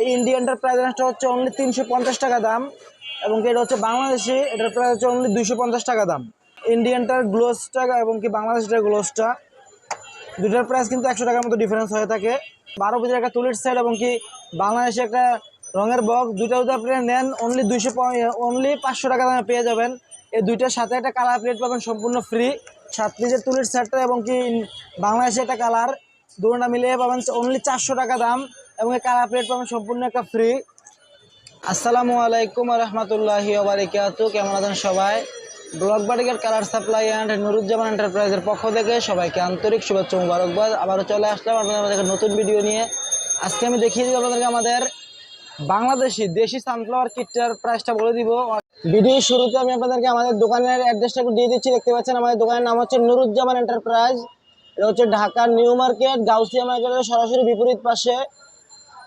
এই ইন্ডিয়ানটার প্রাইস রেঞ্জটা হচ্ছে অনলি তিনশো পঞ্চাশ টাকা দাম এবং কি এটা হচ্ছে বাংলাদেশি এটার প্রাইস হচ্ছে অনলি দুইশো পঞ্চাশ টাকা দাম। ইন্ডিয়ানটার গ্লোভসটা এবং কি বাংলাদেশিটার গ্লোভসটা দুটার প্রাইস কিন্তু একশো টাকার মতো ডিফারেন্স হয়ে থাকে। বারো পিসের একটা তুলির সেট এবং কি বাংলাদেশে একটা রঙের বক্স দুইটা যদি আপনি নেন অনলি দুইশো অনলি পাঁচশো টাকা দামে পেয়ে যাবেন। এই দুইটার সাথে একটা কালার প্লেট পাবেন সম্পূর্ণ ফ্রি সাত পিসের তুলির সেটটা এবং কি বাংলাদেশে একটা কালার দুটোটা মিলিয়ে পাবেন অনলি চারশো টাকা দাম। এবং এই কালার প্লেট পাবেন সম্পূর্ণ একটা ফ্রি আসসালামু আলাইকুম রহমতুল্লাহি ওবারিকাত কেমন আছেন সবাই? ব্লক বাটিকের কালার সাপ্লাই অ্যান্ড নুরুজ্জামান এন্টারপ্রাইজের পক্ষ থেকে সবাইকে আন্তরিক শুভেচ্ছা মুবারকবাদ। আবারও চলে আসলাম আপনাদের নতুন ভিডিও নিয়ে। আজকে আমি দেখিয়ে দিব আপনাদেরকে আমাদের বাংলাদেশি দেশি সানফ্লাওয়ার কিটটার প্রাইসটা বলে দিব। ভিডিও শুরুতে আমি আপনাদেরকে আমাদের দোকানের অ্যাড্রেসটা একটু দিয়ে দিচ্ছি। দেখতে পাচ্ছেন আমাদের দোকানের নাম হচ্ছে নুরুজ্জামান এন্টারপ্রাইজ। এটা হচ্ছে ঢাকার নিউ মার্কেট, গাউসিয়া মার্কেটের সরাসরি বিপরীত পাশে।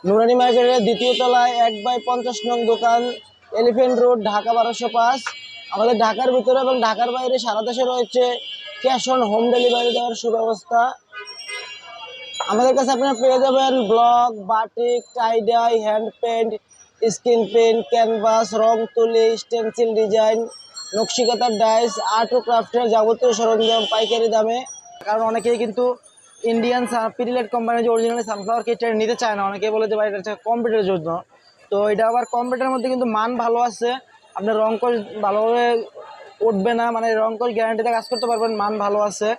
নুরানি মার্কেটের দ্বিতীয় তলায় এক বাই পঞ্চাশ নং দোকান, এলিফেন্ট রোড, ঢাকা বারোশো পাঁচ। আমাদের ঢাকার ভিতরে এবং ঢাকার বাইরে সারা দেশে রয়েছে ক্যাশ অন হোম ডেলিভারি দেওয়ার সুব্যবস্থা। আমাদের কাছে আপনারা পেয়ে যাবেন block, batik tie dye hand paint skin paint canvas রং তুলি স্টেন্সিল ডিজাইন নকশিকাতার ডাইস আর্ট ও ক্রাফটের যাবতীয় সরঞ্জাম, পাইকারি দামে। কারণ অনেকেই কিন্তু ইন্ডিয়ান পিরিলেট কোম্পানির যে অরিজিনাল সানফ্লাওয়ার কিটটা নিতে চায় না অনেকে বলে যে ভাই এটা কম্পিউটারের জন্য। তো এটা আবার কম্পিউটারের মধ্যে কিন্তু মান ভালো আছে আপনার রং কষ ভালোভাবে উঠবে না মানে রং কষ গ্যারান্টিতে কাজ করতে পারবেন, মান ভালো আছে।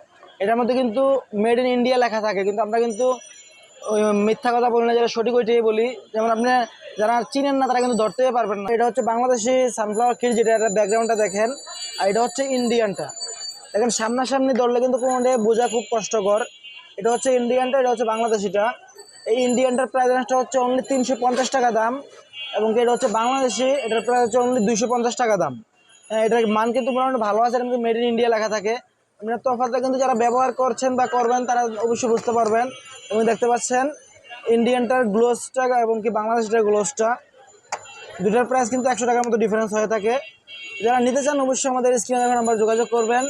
এটার মধ্যে কিন্তু মেড ইন ইন্ডিয়া লেখা থাকে, কিন্তু আমরা কিন্তু মিথ্যা কথা বলি না যেটা সঠিক ওইটাই বলি। যেমন আপনি যারা চিনেন না, তারা কিন্তু ধরতেই পারবেন না। এটা হচ্ছে বাংলাদেশি সানফ্লাওয়ার কিট যেটা এটা ব্যাকগ্রাউন্ডটা দেখেন। আর এটা হচ্ছে ইন্ডিয়ানটা দেখেন, সামনাসামনি ধরলে কিন্তু কোনোটাই বোঝা খুব কষ্টকর। এটা হচ্ছে ইন্ডিয়ানটা এটা হচ্ছে বাংলাদেশিটা। এই ইন্ডিয়ানটার প্রাইস রেঞ্জটা হচ্ছে অনলি তিনশো পঞ্চাশ টাকা দাম এবং এটা হচ্ছে বাংলাদেশি এটার প্রাইস হচ্ছে অনলি দুইশো পঞ্চাশ টাকা দাম। হ্যাঁ, এটার মান কিন্তু মোটামুটি ভালো আছে কিন্তু মেড ইন ইন্ডিয়া লেখা থাকে। আপনার তফাতটা কিন্তু যারা ব্যবহার করছেন বা করবেন তারা অবশ্যই বুঝতে পারবেন। এবং দেখতে পাচ্ছেন ইন্ডিয়ানটার গ্লোভসটা এবং কি বাংলাদেশটার গ্লোভসটা দুটার প্রাইস কিন্তু একশো টাকার মতো ডিফারেন্স হয়ে থাকে। যারা নিতে চান অবশ্যই আমাদের স্ক্রিনে দেখা নাম্বার যোগাযোগ করবেন।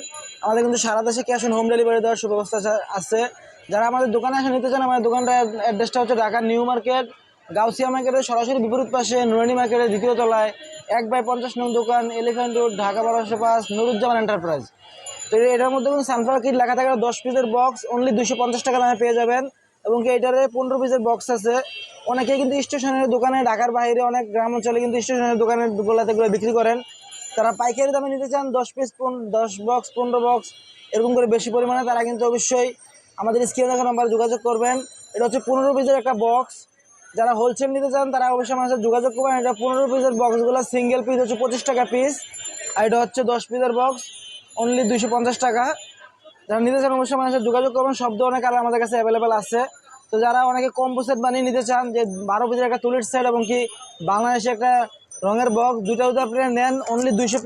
আমাদের কিন্তু সারা দেশে ক্যাশ অন হোম ডেলিভারি দেওয়ার সুব্যবস্থা আছে। যারা আমাদের দোকানে এসে নিতে চান, আমাদের দোকানটা অ্যাড্রেসটা হচ্ছে ঢাকার নিউ মার্কেট, গাউসিয়া মার্কেটের সরাসরি বিপরীত পাশে, নুরানি মার্কেটের দ্বিতীয় তলায়, এক বাই পঞ্চাশ নং দোকান এলিফ্যান্ট রোড ঢাকা বারোশো পাঁচ নুরুজ্জামান এন্টারপ্রাইজ তো এটার মধ্যে কিন্তু সানফ্লাওয়ার কিট লেখা থাকে দশ পিসের বক্স অনলি দুশো পঞ্চাশ টাকা দামে পেয়ে যাবেন। এবং কি এটারে পনেরো পিসের বক্স আছে। অনেকে কিন্তু স্টেশনের দোকানে, ঢাকার বাইরে অনেক গ্রাম অঞ্চলে কিন্তু স্টেশনের দোকানের গোলাতে এগুলো বিক্রি করেন। তারা পাইকারি দামে নিতে চান, দশ পিস দশ বক্স পনেরো বক্স এরকম করে বেশি পরিমাণে তারা কিন্তু অবশ্যই আমাদের স্ক্রিনে দেখা নাম্বার যোগাযোগ করবেন। এটা হচ্ছে পনেরো পিসের একটা বক্স যারা হোলসেল নিতে চান, তারা অবশ্যই আমার সাথে যোগাযোগ করবেন। এটা পনেরো পিসের বক্সগুলো সিঙ্গেল পিস হচ্ছে পঁচিশ টাকা পিস আর এটা হচ্ছে দশ পিসের বক্স অনলি দুইশো পঞ্চাশ টাকা। যারা নিতে চান, অবশ্যই আমার সাথে যোগাযোগ করবেন। সব ধরনের কালার আমাদের কাছে অ্যাভেলেবেল আছে। তো যারা অনেকে কম্বো সেট বানিয়ে নিতে চান, যে বারো পিসের একটা তুলির সেট এবং কি বাংলাদেশে একটা রঙের বক্স দুইটা যদি আপনি নেন অনলি দুইশো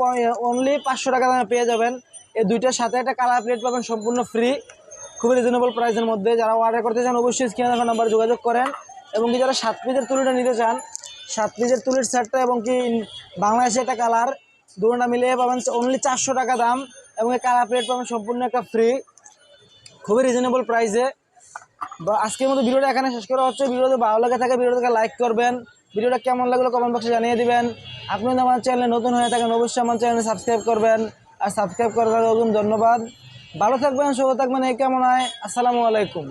অনলি পাঁচশো টাকা দামে পেয়ে যাবেন। এই দুইটার সাথে একটা কালার প্লেট পাবেন, সম্পূর্ণ ফ্রি খুবই রিজনেবল প্রাইসের মধ্যে। যারা অর্ডার করতে চান, অবশ্যই স্ক্রিনে দেখা নাম্বার যোগাযোগ করেন। এবং কি যারা সাত পিসের তুলিটা নিতে চান, সাত পিসের তুলির সেটটা এবং কি বাংলাদেশে একটা কালার দুটোটা মিলিয়ে পাবেন অনলি চারশো টাকা দাম। এবং এই কালার প্লেট পাবেন সম্পূর্ণ একটা ফ্রি খুবই রিজনেবল প্রাইসে বা আজকের মতো ভিডিওটা এখানে শেষ করা হচ্ছে। ভিডিওতে ভালো লাগে থাকে, ভিডিওটাকে লাইক করবেন। ভিডিওটা কেমন লাগল কমেন্ট বক্সে জানিয়ে দিবেন। আপনি আমার চ্যানেলে নতুন হয়ে থাকেন, অবশ্যই আমার চ্যানেলে সাবস্ক্রাইব করবেন। আর সাবস্ক্রাইব করার জন্য ধন্যবাদ। ভালো থাকবেন সুস্থ থাকবেন এই কেমন হয় আসসালামু আলাইকুম।